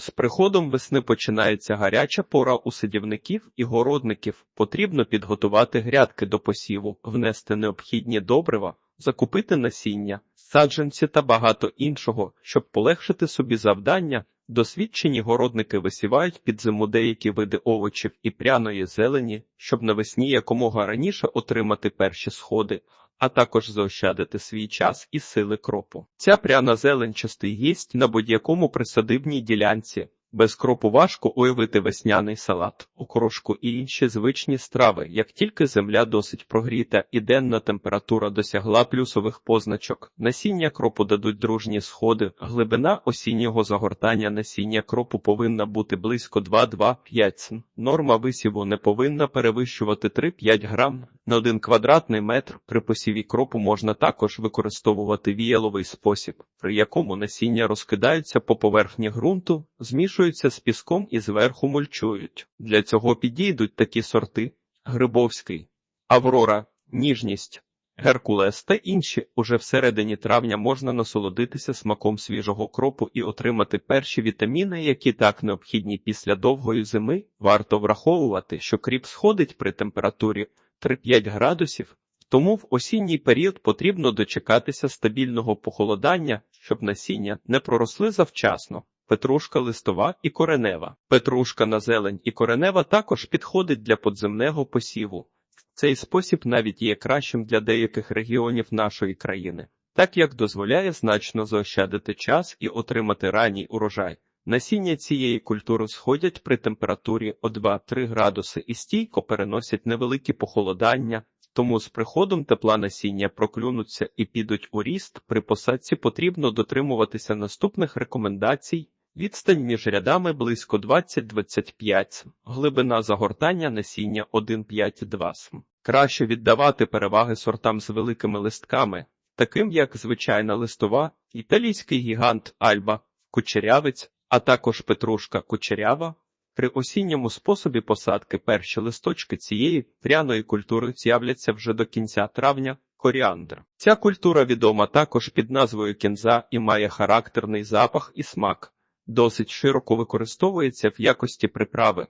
З приходом весни починається гаряча пора у садівників і городників. Потрібно підготувати грядки до посіву, внести необхідні добрива, закупити насіння, саджанці та багато іншого, щоб полегшити собі завдання. Досвідчені городники висівають під зиму деякі види овочів і пряної зелені, щоб навесні якомога раніше отримати перші сходи, а також заощадити свій час і сили кропу. Ця пряна зелень частий гість на будь-якому присадибній ділянці. Без кропу важко уявити весняний салат, окрошку і інші звичні страви, як тільки земля досить прогріта і денна температура досягла плюсових позначок, насіння кропу дадуть дружні сходи, глибина осіннього загортання насіння кропу повинна бути близько 2-2-5 см. Норма висіву не повинна перевищувати 3-5 грам на один квадратний метр. При посіві кропу можна також використовувати віяловий спосіб, при якому насіння розкидаються по поверхні ґрунту, змішуються з піском і зверху мульчують. Для цього підійдуть такі сорти: Грибовський, Аврора, Ніжність, Геркулес та інші. Уже всередині травня можна насолодитися смаком свіжого кропу і отримати перші вітаміни, які так необхідні після довгої зими. Варто враховувати, що кріп сходить при температурі 3-5 градусів. Тому в осінній період потрібно дочекатися стабільного похолодання, щоб насіння не проросли завчасно. Петрушка листова і коренева. Петрушка на зелень і коренева також підходить для подземного посіву. Цей спосіб навіть є кращим для деяких регіонів нашої країни, так як дозволяє значно заощадити час і отримати ранній урожай. Насіння цієї культури сходять при температурі о 2-3 градуси і стійко переносять невеликі похолодання, тому з приходом тепла насіння проклюнуться і підуть у ріст. При посадці потрібно дотримуватися наступних рекомендацій. Відстань між рядами близько 20-25 см. Глибина загортання насіння 1,5-2 см. Краще віддавати переваги сортам з великими листками, таким як звичайна листова, італійський гігант Альба, кучерявець, а також петрушка кучерява. При осінньому способі посадки перші листочки цієї пряної культури з'являться вже до кінця травня. Коріандр. Ця культура відома також під назвою кінза і має характерний запах і смак. Досить широко використовується в якості приправи,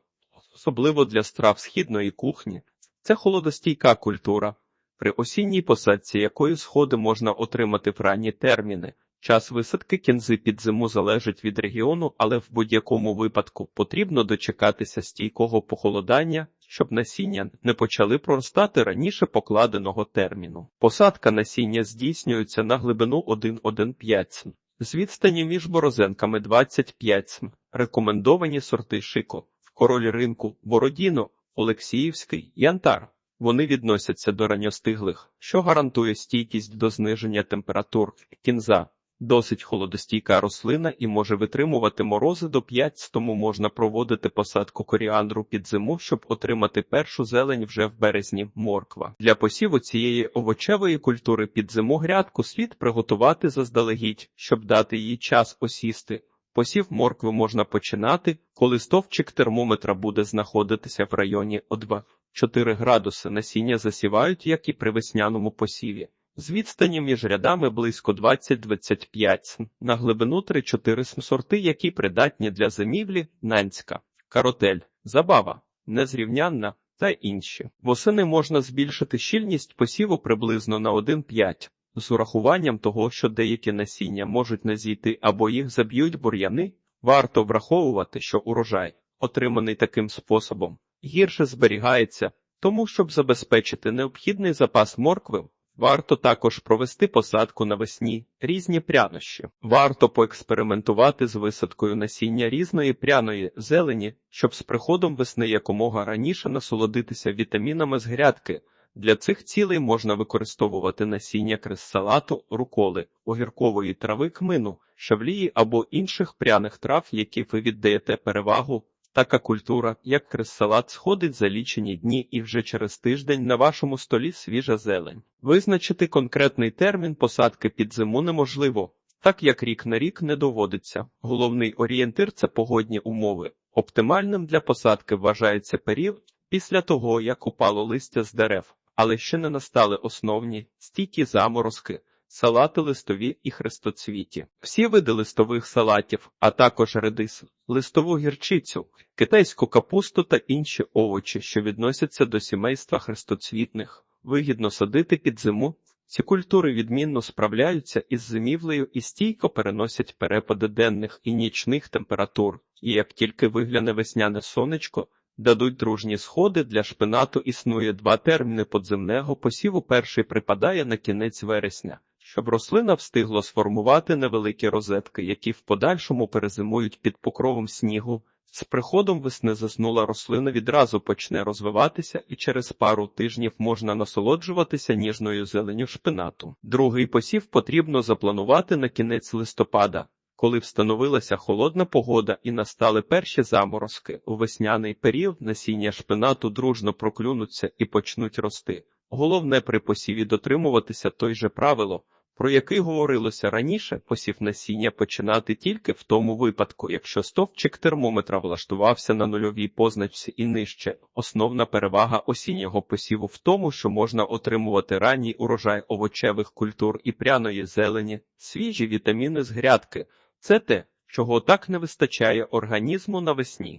особливо для страв східної кухні. Це холодостійка культура, при осінній посадці якої сходи можна отримати в ранні терміни. Час висадки кінзи під зиму залежить від регіону, але в будь-якому випадку потрібно дочекатися стійкого похолодання, щоб насіння не почали проростати раніше покладеного терміну. Посадка насіння здійснюється на глибину 1,1,5 см. З відстані між борозенками 25 см. Рекомендовані сорти шико, король ринку, Бородіно, Олексіївський, Янтар. Вони відносяться до ранньостиглих, що гарантує стійкість до зниження температур. Кінза досить холодостійка рослина і може витримувати морози до 5, тому можна проводити посадку коріандру під зиму, щоб отримати першу зелень вже в березні. Морква для посіву цієї овочевої культури під зиму грядку слід приготувати заздалегідь, щоб дати їй час осісти. Посів моркви можна починати, коли стовпчик термометра буде знаходитися в районі о 2-4 градуси. Насіння засівають, як і при весняному посіві. З відстані між рядами близько 20-25 см, на глибину 3-4 см сорти, які придатні для зимівлі, нанська, каротель, забава, незрівнянна та інші. Восени можна збільшити щільність посіву приблизно на 1,5 з урахуванням того, що деякі насіння можуть не зійти або їх заб'ють бур'яни, варто враховувати, що урожай, отриманий таким способом, гірше зберігається, тому щоб забезпечити необхідний запас моркви, варто також провести посадку навесні, різні прянощі. Варто поекспериментувати з висадкою насіння різної пряної зелені, щоб з приходом весни якомога раніше насолодитися вітамінами з грядки. Для цих цілей можна використовувати насіння крес-салату, руколи, огіркової трави кмину, шавлії або інших пряних трав, які ви віддаєте перевагу. Така культура, як крес-салат, сходить за лічені дні і вже через тиждень на вашому столі свіжа зелень. Визначити конкретний термін посадки під зиму неможливо, так як рік на рік не доводиться. Головний орієнтир це погодні умови. Оптимальним для посадки вважається період після того, як упало листя з дерев але ще не настали основні стійкі заморозки. Салати листові і хрестоцвіті. Всі види листових салатів, а також редис, листову гірчицю, китайську капусту та інші овочі, що відносяться до сімейства хрестоцвітних, вигідно садити під зиму. Ці культури відмінно справляються із зимівлею і стійко переносять перепади денних і нічних температур, і як тільки вигляне весняне сонечко, дадуть дружні сходи для шпинату існує два терміни подземного посіву. Перший припадає на кінець вересня, щоб рослина встигла сформувати невеликі розетки, які в подальшому перезимують під покровом снігу. З приходом весни заснула рослина відразу почне розвиватися, і через пару тижнів можна насолоджуватися ніжною зеленю шпинату. Другий посів потрібно запланувати на кінець листопада, коли встановилася холодна погода і настали перші заморозки. У весняний період насіння шпинату дружно проклюнуться і почнуть рости. Головне при посіві дотримуватися той же правило, про який говорилося раніше, посів насіння починати тільки в тому випадку, якщо стовпчик термометра влаштувався на нульовій позначці і нижче. Основна перевага осіннього посіву в тому, що можна отримувати ранній урожай овочевих культур і пряної зелені, свіжі вітаміни з грядки. Це те, чого так не вистачає організму навесні.